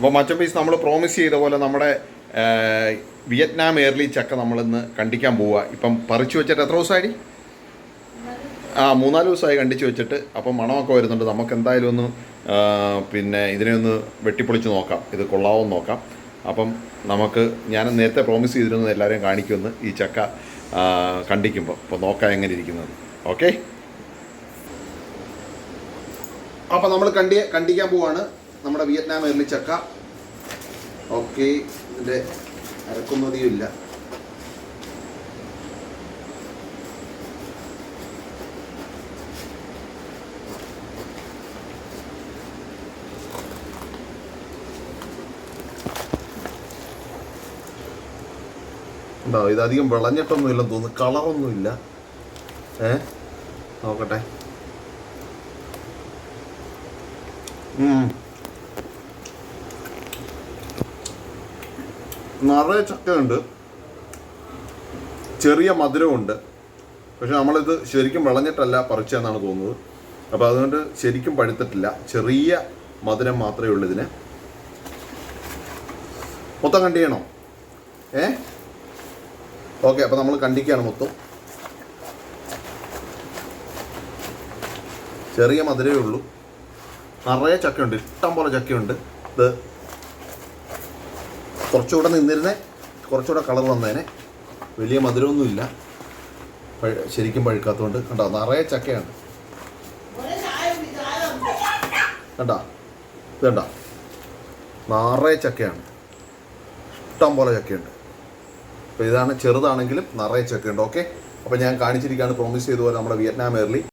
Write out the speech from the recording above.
അപ്പോൾ മച്ചൻ പീസ് നമ്മൾ പ്രോമിസ് ചെയ്ത പോലെ നമ്മുടെ വിയറ്റ്നാം എയർലി ചക്ക നമ്മളിന്ന് കണ്ടിക്കാൻ പോവുക. ഇപ്പം പറിച്ചു വെച്ചിട്ട് എത്ര ദിവസമായി? ആ മൂന്നാൽ ദിവസമായി കണ്ടിച്ച് വെച്ചിട്ട്. അപ്പം മണമൊക്കെ വരുന്നുണ്ട്. നമുക്ക് എന്തായാലും ഒന്ന് പിന്നെ ഇതിനെ ഒന്ന് വെട്ടിപ്പൊളിച്ച് നോക്കാം. ഇത് കൊള്ളാവോ നോക്കാം. അപ്പം നമുക്ക് ഞാൻ നേരത്തെ പ്രോമിസ് ചെയ്തിരുന്നത് എല്ലാവരെയും കാണിക്കുമെന്ന് ഈ ചക്ക കണ്ടിക്കുമ്പോൾ അപ്പോൾ നോക്കാം എങ്ങനെ ഇരിക്കുന്നത്. ഓക്കെ അപ്പം നമ്മൾ കണ്ടി കണ്ടിക്കാൻ പോവാണ്. നമ്മുടെ വിയറ്റ്നാം എയർലി ചക്ക. ഓക്കെ ഇതിന്റെ അരക്കുന്നതിയും ഇല്ല. ഉണ്ടോ? ഇതധികം വിളഞ്ഞിട്ടൊന്നും ഇല്ലെന്ന് തോന്നുന്നു. കളറൊന്നുമില്ല. ഏ? നോക്കട്ടെ. നിറയെ ചക്കയുണ്ട്. ചെറിയ മധുരമുണ്ട് പക്ഷെ നമ്മളിത് ശരിക്കും വിളഞ്ഞിട്ടല്ല പറിച്ചതെന്നാണ് തോന്നുന്നത്. അപ്പോൾ അതുകൊണ്ട് ശരിക്കും പഴുത്തിട്ടില്ല. ചെറിയ മധുരം മാത്രമേ ഉള്ളൂ ഇതിന്. മൊത്തം കണ്ടി ചെയ്യണോ? ഏ? ഓക്കെ അപ്പോൾ നമ്മൾ കണ്ടിക്കുകയാണ് മൊത്തം. ചെറിയ മധുരമേ ഉള്ളൂ. നിറയെ ചക്കയുണ്ട്. ഇഷ്ടം പോലെ ചക്കയുണ്ട്. ഇത് കുറച്ചുകൂടെ നിന്നിരുന്നേ കുറച്ചുകൂടെ കളർ വന്നേനെ. വലിയ മധുരമൊന്നുമില്ല. ശരിക്കും പഴുക്കാത്തതുകൊണ്ട്. കണ്ടോ? നിറയെ ചക്കയാണ് കണ്ടോ? ഇത് കണ്ടോ? നിറയെ ചക്കയാണ്. ഇഷ്ടം പോലെ ചക്കയുണ്ട്. അപ്പോൾ ഇതാണ് ചെറുതാണെങ്കിലും നിറയെ ചക്കയുണ്ട്. ഓക്കെ? അപ്പോൾ ഞാൻ കാണിച്ചിരിക്കുകയാണ്. പ്രോമിസ് ചെയ്ത നമ്മുടെ വിയറ്റ്നാം എയർലി